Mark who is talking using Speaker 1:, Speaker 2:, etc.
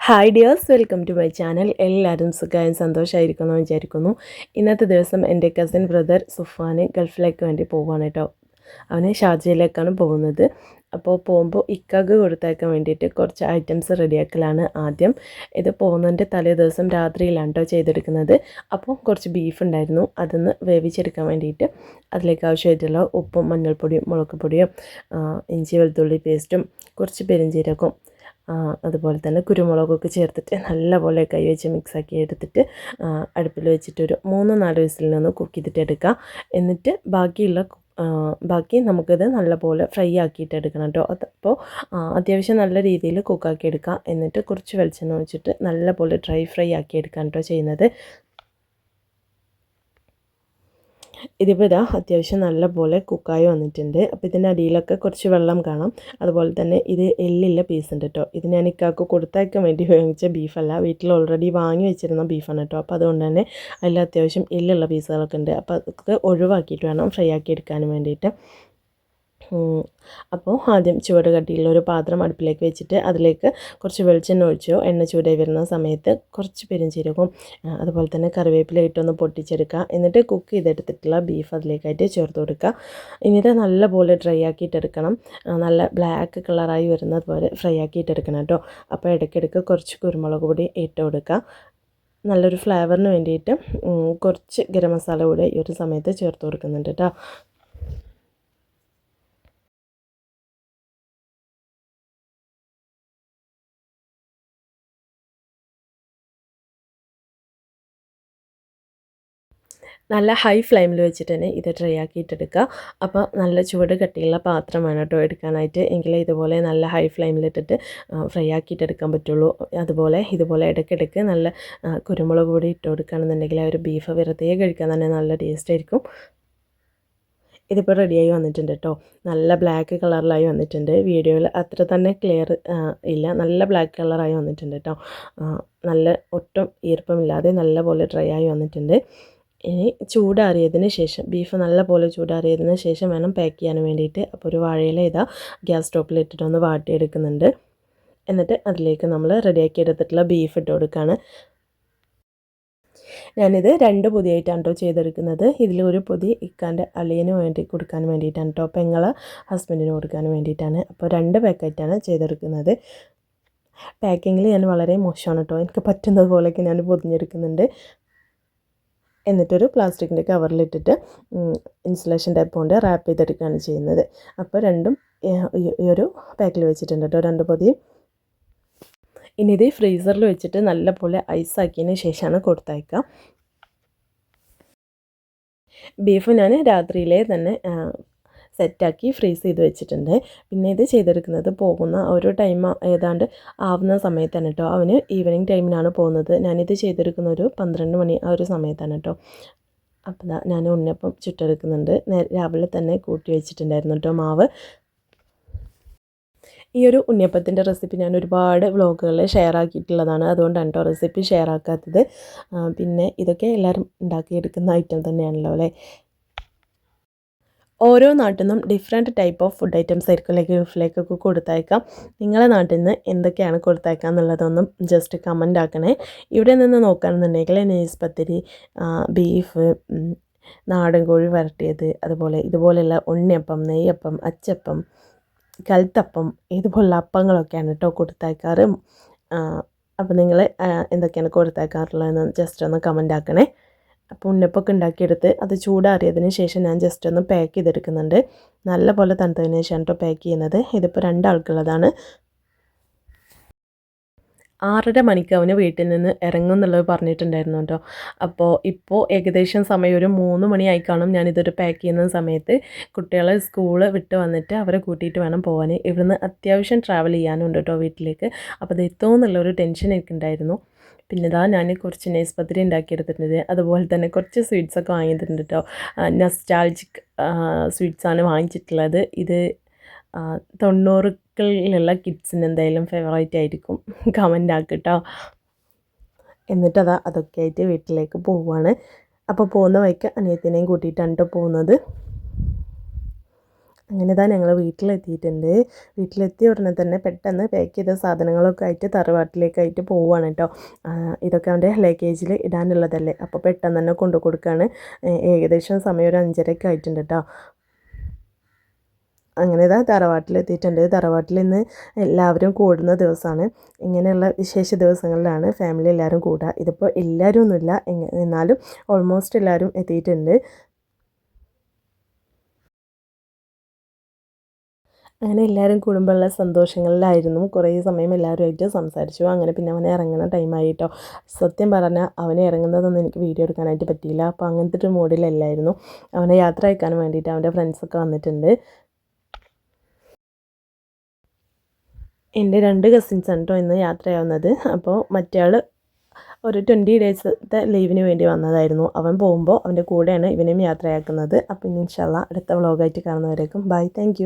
Speaker 1: Hi dears welcome to my channel എല്ലാവരും സുഖമായും സന്തോഷമായിരിക്കുന്നു എന്ന് വിചാരിക്കുന്നു. ഇന്നത്തെ ദിവസം എന്റെ കസിൻ ബ്രദർ സുഫാന് ഗൾഫിലേക്ക് വേണ്ടി പോവുകയാണ് കേട്ടോ. അവന് ഷാർജയിലേക്കാണ് പോകുന്നത്. അപ്പോൾ പോകുമ്പോൾ ഇക്കാക്ക് കൊടുത്തേക്കാൻ വേണ്ടിയിട്ട് കുറച്ച് ഐറ്റംസ് റെഡിയാക്കലാണ് ആദ്യം. ഇത് പോകുന്നതിന്റെ തലേ ദിവസം രാത്രിയിലാണ് കേട്ടോ ചെയ്തെടുക്കുന്നത്. അപ്പോൾ കുറച്ച് ബീഫ് ഉണ്ടായിരുന്നു. അതൊന്ന് വേവിച്ചെടുക്കാൻ വേണ്ടിയിട്ട് അതിലേക്ക് ആവശ്യമായിട്ടുള്ള ഉപ്പും മഞ്ഞൾപ്പൊടിയും മുളക് പൊടിയും ഇഞ്ചി വെളുത്തുള്ളി പേസ്റ്റും കുറച്ച് പെരിഞ്ചീരകവും അതുപോലെ തന്നെ കുരുമുളകൊക്കെ ചേർത്തിട്ട് നല്ലപോലെ കൈ വെച്ച് മിക്സാക്കി എടുത്തിട്ട് അടുപ്പിൽ അടുപ്പിൽ വെച്ചിട്ടൊരു മൂന്ന് നാല് വിസിൽ നിന്ന് കുക്ക് ചെയ്തിട്ട് എടുക്കുക എന്നിട്ട് ബാക്കിയുള്ള ബാക്കി നമുക്കിത് നല്ലപോലെ ഫ്രൈ ആക്കിയിട്ട് എടുക്കണം കേട്ടോ. അപ്പോൾ അത്യാവശ്യം നല്ല രീതിയിൽ കുക്കാക്കി എടുക്കുക എന്നിട്ട് കുറച്ച് വെളിച്ചെണ്ണ ഒഴിച്ചിട്ട് നല്ലപോലെ ഡ്രൈ ഫ്രൈ ആക്കി എടുക്കാൻ കേട്ടോ ചെയ്യുന്നത്. ഇതിപ്പോൾ ഇതാ അത്യാവശ്യം നല്ല പോലെ കുക്കായി വന്നിട്ടുണ്ട്. അപ്പോൾ ഇതിന്റെ അടിയിലൊക്കെ കുറച്ച് വെള്ളം കാണാം. അതുപോലെ തന്നെ ഇത് എല്ലില്ല പീസ് ഉണ്ട് കേട്ടോ ഇത് ഞാൻ ഇക്കാക്ക് കൊടുത്തയക്കാൻ വേണ്ടി വാങ്ങിച്ച ബീഫല്ല വീട്ടിൽ ഓൾറെഡി വാങ്ങി വെച്ചിരുന്ന ബീഫാണ് കേട്ടോ അപ്പോൾ അതുകൊണ്ട് തന്നെ അതിൽ അത്യാവശ്യം എല്ലുള്ള പീസുകളൊക്കെ ഉണ്ട്. അപ്പോൾ അതൊക്കെ ഒഴിവാക്കിയിട്ട് വേണം ഫ്രൈ ആക്കി എടുക്കാനും വേണ്ടിയിട്ട്. അപ്പോൾ ആദ്യം ചുവട് കട്ടിയുള്ള ഒരു പാത്രം അടുപ്പിലേക്ക് വെച്ചിട്ട് അതിലേക്ക് കുറച്ച് വെളിച്ചെണ്ണ ഒഴിച്ചോ. എണ്ണ ചൂടായി വരുന്ന സമയത്ത് കുറച്ച് പെരുംജീരകവും അതുപോലെ തന്നെ കറിവേപ്പില ഇട്ടൊന്ന് പൊട്ടിച്ചെടുക്കുക. എന്നിട്ട് കുക്ക് ചെയ്തെടുത്തിട്ടുള്ള ബീഫ് അതിലേക്കായിട്ട് ചേർത്ത് കൊടുക്കുക. എന്നിട്ട് നല്ലപോലെ ഡ്രൈ ആക്കിയിട്ടെടുക്കണം. നല്ല ബ്ലാക്ക് കളറായി വരുന്നത് പോലെ ഫ്രൈ ആക്കിയിട്ടെടുക്കണം കേട്ടോ. അപ്പോൾ ഇടയ്ക്കിടയ്ക്ക് കുറച്ച് കുരുമുളക് പൊടി ഇട്ട് കൊടുക്കുക. നല്ലൊരു ഫ്ലേവറിന് വേണ്ടിയിട്ട് കുറച്ച് ഗരം മസാല കൂടെ ഈ ഒരു സമയത്ത് ചേർത്ത് കൊടുക്കുന്നുണ്ട് കേട്ടോ. നല്ല ഹൈ ഫ്ലെയിമിൽ വെച്ചിട്ട് തന്നെ ഇത് ഡ്രൈ ആക്കിയിട്ടെടുക്കുക. അപ്പോൾ നല്ല ചുവട് കട്ടിയുള്ള പാത്രമാണ് കേട്ടോ എടുക്കാനായിട്ട്. എങ്കിൽ ഇതുപോലെ നല്ല ഹൈ ഫ്ലെയിമിലിട്ടിട്ട് ഫ്രൈ ആക്കിയിട്ടെടുക്കാൻ പറ്റുള്ളൂ. അതുപോലെ ഇതുപോലെ ഇടയ്ക്കിടയ്ക്ക് നല്ല കുരുമുളക് പൊടി ഇട്ട് കൊടുക്കുകയാണെന്നുണ്ടെങ്കിൽ ആ ഒരു ബീഫ് വെറുതെ കഴിക്കാൻ തന്നെ നല്ല ടേസ്റ്റ് ആയിരിക്കും. ഇതിപ്പോൾ റെഡിയായി വന്നിട്ടുണ്ട് കേട്ടോ. നല്ല ബ്ലാക്ക് കളറിലായി വന്നിട്ടുണ്ട്. വീഡിയോയിൽ അത്ര തന്നെ ക്ലിയർ ഇല്ല. നല്ല ബ്ലാക്ക് കളറായി വന്നിട്ടുണ്ട് കേട്ടോ. നല്ല ഒട്ടും ഈർപ്പമില്ലാതെ നല്ല പോലെ ഡ്രൈ ആയി വന്നിട്ടുണ്ട്. ഇനി ചൂടാറിയതിന് ശേഷം ബീഫ് നല്ലപോലെ ചൂടാറിയതിന് ശേഷം വേണം പാക്ക് ചെയ്യാൻ വേണ്ടിയിട്ട്. അപ്പോൾ ഒരു വാഴയില ഇതാ ഗ്യാസ് സ്റ്റോപ്പിൽ ഇട്ടിട്ട് ഇട്ടിട്ടൊന്ന് വാട്ടിയെടുക്കുന്നുണ്ട്. എന്നിട്ട് അതിലേക്ക് നമ്മൾ റെഡിയാക്കി എടുത്തിട്ടുള്ള ബീഫ് ഇട്ട് കൊടുക്കുകയാണ് ഞാനിത് രണ്ട് പൊതിയായിട്ടാണ് കേട്ടോ ചെയ്തെടുക്കുന്നത്. ഇതിൽ ഒരു പൊതി ഇക്കാന്റെ അളിയന് വേണ്ടി കൊടുക്കാൻ വേണ്ടിയിട്ടാണ് കേട്ടോ പെങ്ങളെ ഹസ്ബൻഡിന് കൊടുക്കാൻ വേണ്ടിയിട്ടാണ്. അപ്പോൾ രണ്ട് പാക്കറ്റാണ് ചെയ്തെടുക്കുന്നത്. പാക്കിങ്ങിൽ ഞാൻ വളരെ മോശമാണ് കേട്ടോ എനിക്ക് പറ്റുന്നത് പോലെയൊക്കെ ഞാൻ പൊതിഞ്ഞെടുക്കുന്നുണ്ട്. എന്നിട്ടൊരു പ്ലാസ്റ്റിക്കിന്റെ കവറിലിട്ടിട്ട് ഇൻസുലേഷൻ ടൈപ്പ് കൊണ്ട് റാപ്പ് ചെയ്തെടുക്കുകയാണ് ചെയ്യുന്നത്. അപ്പോൾ രണ്ടും ഈ- ഒരു പാക്കിൽ വെച്ചിട്ടുണ്ട് കേട്ടോ രണ്ട് പൊതിയും. ഇനി ഇത് ഫ്രീസറിൽ വെച്ചിട്ട് നല്ലപോലെ ഐസാക്കിയതിന് ശേഷമാണ് കൊടുത്തയക്കുക. ബീഫ് ഞാൻ രാത്രിയിലേ തന്നെ സെറ്റാക്കി ഫ്രീസ് ചെയ്ത് വെച്ചിട്ടുണ്ട്. പിന്നെ ഇത് ചെയ്തെടുക്കുന്നത് പോകുന്ന ഒരു ടൈം ഏതാണ്ട് ആവുന്ന സമയത്താണ് കേട്ടോ. അവന് ഈവനിങ് ടൈമിനാണ് പോകുന്നത്. ഞാനിത് ചെയ്തെടുക്കുന്ന ഒരു പന്ത്രണ്ട് മണി ആ ഒരു സമയത്താണ് കേട്ടോ. അപ്പം ഞാൻ ഉണ്ണിയപ്പം ചുട്ടെടുക്കുന്നുണ്ട്. രാവിലെ തന്നെ കൂട്ടി വെച്ചിട്ടുണ്ടായിരുന്നു കേട്ടോ മാവ്. ഈ ഒരു ഉണ്ണിയപ്പത്തിന്റെ റെസിപ്പി ഞാൻ ഒരുപാട് വ്ളോഗുകളിൽ ഷെയർ ആക്കിയിട്ടുള്ളതാണ്. അതുകൊണ്ടാണ് കേട്ടോ റെസിപ്പി ഷെയർ ആക്കാത്തത്. പിന്നെ ഇതൊക്കെ എല്ലാവരും ഉണ്ടാക്കിയെടുക്കുന്ന ഐറ്റം തന്നെയാണല്ലോ അല്ലേ? ഓരോ നാട്ടിൽ നിന്നും different type of food items ആയിരിക്കും അല്ലെങ്കിൽ ഗൾഫിലേക്കൊക്കെ കൊടുത്തയക്കാം. നിങ്ങളെ നാട്ടിൽ നിന്ന് എന്തൊക്കെയാണ് കൊടുത്തയക്കുക എന്നുള്ളതൊന്നും ജസ്റ്റ് കമന്റ് ആക്കണേ. ഇവിടെ നിന്ന് നോക്കുകയാണെന്നുണ്ടെങ്കിൽ നെയ്സ് പത്തിരി ബീഫ് നാടൻ കോഴി വരട്ടിയത് അതുപോലെ ഇതുപോലെയുള്ള ഉണ്ണിയപ്പം നെയ്യപ്പം അച്ചപ്പം കൽത്തപ്പം ഇതുപോലുള്ള അപ്പങ്ങളൊക്കെയാണ് കേട്ടോ കൊടുത്തയക്കാറ്. അപ്പോൾ നിങ്ങൾ എന്തൊക്കെയാണ് കൊടുത്തയക്കാറുള്ളതെന്ന് ജസ്റ്റ് ഒന്ന് കമന്റ് ആക്കണേ. അപ്പോൾ ഉന്നപ്പൊക്കെ ഉണ്ടാക്കിയെടുത്ത് അത് ചൂടാറിയതിന് ശേഷം ഞാൻ ജസ്റ്റ് ഒന്ന് പാക്ക് ചെയ്തെടുക്കുന്നുണ്ട്. നല്ല പോലെ തണുത്തതിന് ശേഷമാണ് കേട്ടോ പാക്ക് ചെയ്യുന്നത്. ഇതിപ്പോൾ രണ്ടാൾക്കുള്ളതാണ്. ആറര മണിക്ക് അവന് വീട്ടിൽ നിന്ന് ഇറങ്ങും എന്നുള്ളത് പറഞ്ഞിട്ടുണ്ടായിരുന്നു കേട്ടോ അപ്പോൾ ഇപ്പോൾ ഏകദേശം സമയം ഒരു മൂന്ന് മണിയായി കാണും ഞാനിതൊരു പാക്ക് ചെയ്യുന്ന സമയത്ത്. കുട്ടികളെ സ്കൂൾ വിട്ട് വന്നിട്ട് അവരെ കൂട്ടിയിട്ട് വേണം പോകാൻ ഇവിടുന്ന് അത്യാവശ്യം ട്രാവൽ ചെയ്യാനുണ്ട് കേട്ടോ വീട്ടിലേക്ക്. അപ്പോൾ അത് എത്തുമെന്നുള്ളൊരു ടെൻഷൻ എനിക്കുണ്ടായിരുന്നു. പിന്നെ ഇതാ ഞാൻ കുറച്ച് നൈസ് പത്തിരി ഉണ്ടാക്കിയെടുത്തിട്ടുണ്ട് അതുപോലെ തന്നെ കുറച്ച് സ്വീറ്റ്സൊക്കെ വാങ്ങിയിട്ടുണ്ട് കേട്ടോ നസ്റ്റാൾജിക് സ്വീറ്റ്സാണ് വാങ്ങിച്ചിട്ടുള്ളത്. ഇത് തൊണ്ണൂറുകളിലുള്ള കിഡ്സിന് എന്തായാലും ഫേവറേറ്റ് ആയിരിക്കും. കമന്റ് കേട്ടോ എന്നിട്ടതാ അതൊക്കെ ആയിട്ട് വീട്ടിലേക്ക് പോവുകയാണ് അപ്പോൾ പോകുന്ന വഴിക്ക് അനിയത്തിനെയും കൂട്ടിയിട്ടാണ് കേട്ടോ പോകുന്നത്. അങ്ങനെ തന്നെ ഞങ്ങൾ വീട്ടിലെത്തിയിട്ടുണ്ട്. വീട്ടിലെത്തിയ ഉടനെ തന്നെ പെട്ടെന്ന് പാക്ക് ചെയ്ത സാധനങ്ങളൊക്കെ ആയിട്ട് തറവാട്ടിലേക്കായിട്ട് പോവുകയാണ് കേട്ടോ ഇതൊക്കെ അവന്റെ ലഗേജിൽ ഇടാനുള്ളതല്ലേ? അപ്പോൾ പെട്ടെന്ന് തന്നെ കൊണ്ടു കൊടുക്കുകയാണ് ഏകദേശം സമയം ഒരു അഞ്ചരയൊക്കെ ആയിട്ടുണ്ട് കേട്ടോ അങ്ങനെ ഇതാ തറവാട്ടിലെത്തിയിട്ടുണ്ട്. തറവാട്ടിൽ ഇന്ന് എല്ലാവരും കൂടുന്ന ദിവസമാണ്. ഇങ്ങനെയുള്ള വിശേഷ ദിവസങ്ങളിലാണ് ഫാമിലി എല്ലാവരും കൂടുക. ഇതിപ്പോൾ എല്ലാവരും ഒന്നുമില്ല. എന്നാലും ഓൾമോസ്റ്റ് എല്ലാവരും എത്തിയിട്ടുണ്ട്. അങ്ങനെ എല്ലാവരും കുടുംബമുള്ള സന്തോഷങ്ങളിലായിരുന്നു. കുറേ സമയം എല്ലാവരുമായിട്ട് സംസാരിച്ചു. അങ്ങനെ പിന്നെ അവനെ ഇറങ്ങുന്ന ടൈമായിട്ടോ സത്യം പറഞ്ഞാൽ അവനെ ഇറങ്ങുന്നതൊന്നും എനിക്ക് വീഡിയോ എടുക്കാനായിട്ട് പറ്റിയില്ല. അപ്പോൾ അങ്ങനത്തെ ഒരു മൂഡിലല്ലായിരുന്നു അവനെ യാത്ര അയക്കാൻ വേണ്ടിയിട്ട് അവന്റെ ഫ്രണ്ട്സൊക്കെ വന്നിട്ടുണ്ട്. എന്റെ രണ്ട് കസിൻസ് ആണ് കേട്ടോ ഇന്ന് യാത്രയാവുന്നത്. അപ്പോൾ മറ്റയാൾ ഒരു ട്വന്റി ഡേയ്സത്തെ ലീവിന് വേണ്ടി വന്നതായിരുന്നു. അവൻ പോകുമ്പോൾ അവന്റെ കൂടെയാണ് ഇവനെയും യാത്രയാക്കുന്നത്. അപ്പോൾ ഇനി ഇൻഷാല്ല അടുത്ത വ്ളോഗായിട്ട് കാണുന്നവരേക്കും. Bye thank